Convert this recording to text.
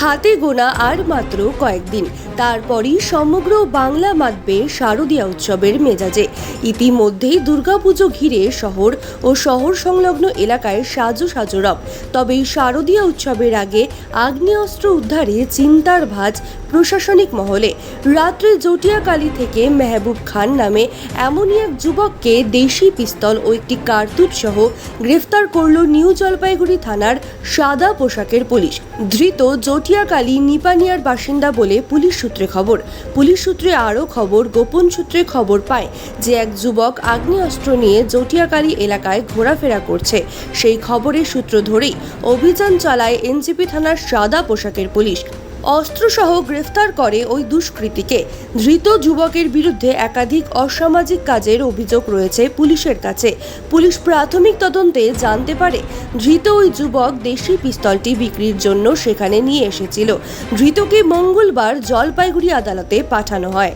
হাতে গোনা আর মাত্র কয়েকদিন। তারপরই সমগ্র বাংলা মাতবে শারদীয়া উৎসবের মেজাজে। ইতিমধ্যেই দুর্গাপুজো ঘিরে শহর ও শহর সংলগ্ন এলাকায় সাজু সাজু রব। তবে শারদীয়া উৎসবের আগে আগ্নেয়াস্ত্র উদ্ধারে চিন্তার ভাঁজ প্রশাসনিক মহলে। রাত্রে জটিয়াকালী থেকে মেহবুব খান নামে এমনই এক যুবককে দেশি পিস্তল ও একটি কার্তুজ সহ গ্রেফতার করল নিউ জলপাইগুড়ি থানার সাদা পোশাকের পুলিশ। ধৃত জটিয়াকালী নিপানিয়ার বাসিন্দা বলে পুলিশ সূত্রে খবর। পুলিশ সূত্রে আরও খবর, গোপন সূত্রে খবর পায় যে এক যুবক আগ্নেয়াস্ত্র নিয়ে জটিয়াকালী এলাকায় ঘোরাফেরা করছে। সেই খবরের সূত্র ধরেই অভিযান চালায় এনজিপি থানার সাদা পোশাকের পুলিশ। অস্ত্রসহ গ্রেফতার করে ওই দুষ্কৃতীকে। ধৃত যুবকের বিরুদ্ধে একাধিক অসামাজিক কাজের অভিযোগ রয়েছে পুলিশের কাছে। পুলিশ প্রাথমিক তদন্তে জানতে পারে, ধৃত ওই যুবক দেশি পিস্তলটি বিক্রির জন্য সেখানে নিয়ে এসেছিল। ধৃতকে মঙ্গলবার জলপাইগুড়ি আদালতে পাঠানো হয়।